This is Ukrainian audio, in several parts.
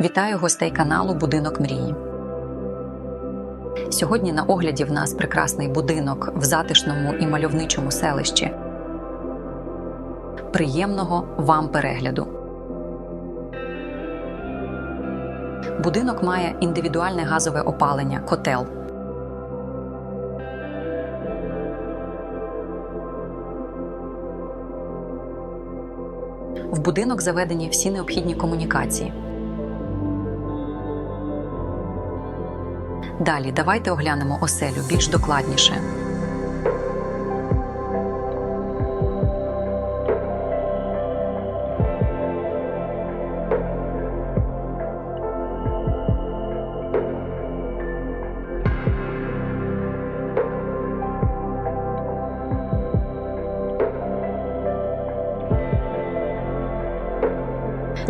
Вітаю гостей каналу Будинок мрії. Сьогодні на огляді в нас прекрасний будинок в затишному і мальовничому селищі. Приємного вам перегляду. Будинок має індивідуальне газове опалення, котел. В будинок заведені всі необхідні комунікації. Далі давайте оглянемо оселю більш докладніше.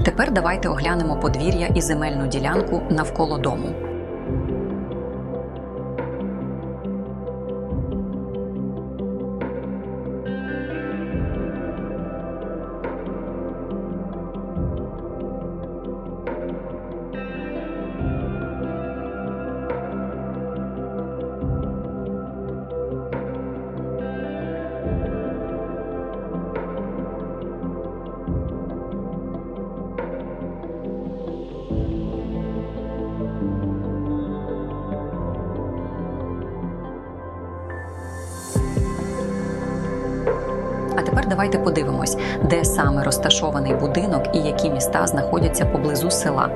Тепер давайте оглянемо подвір'я і земельну ділянку навколо дому. Давайте подивимось, де саме розташований будинок і які міста знаходяться поблизу села.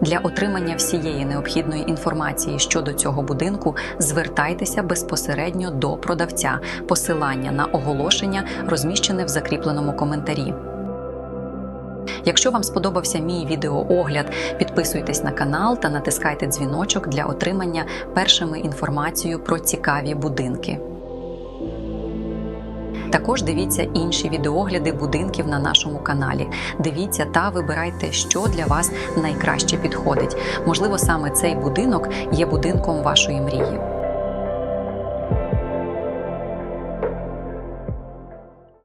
Для отримання всієї необхідної інформації щодо цього будинку звертайтеся безпосередньо до продавця. Посилання на оголошення розміщене в закріпленому коментарі. Якщо вам сподобався мій відеоогляд, підписуйтесь на канал та натискайте дзвіночок для отримання першими інформацію про цікаві будинки. Також дивіться інші відеогляди будинків на нашому каналі. Дивіться та вибирайте, що для вас найкраще підходить. Можливо, саме цей будинок є будинком вашої мрії.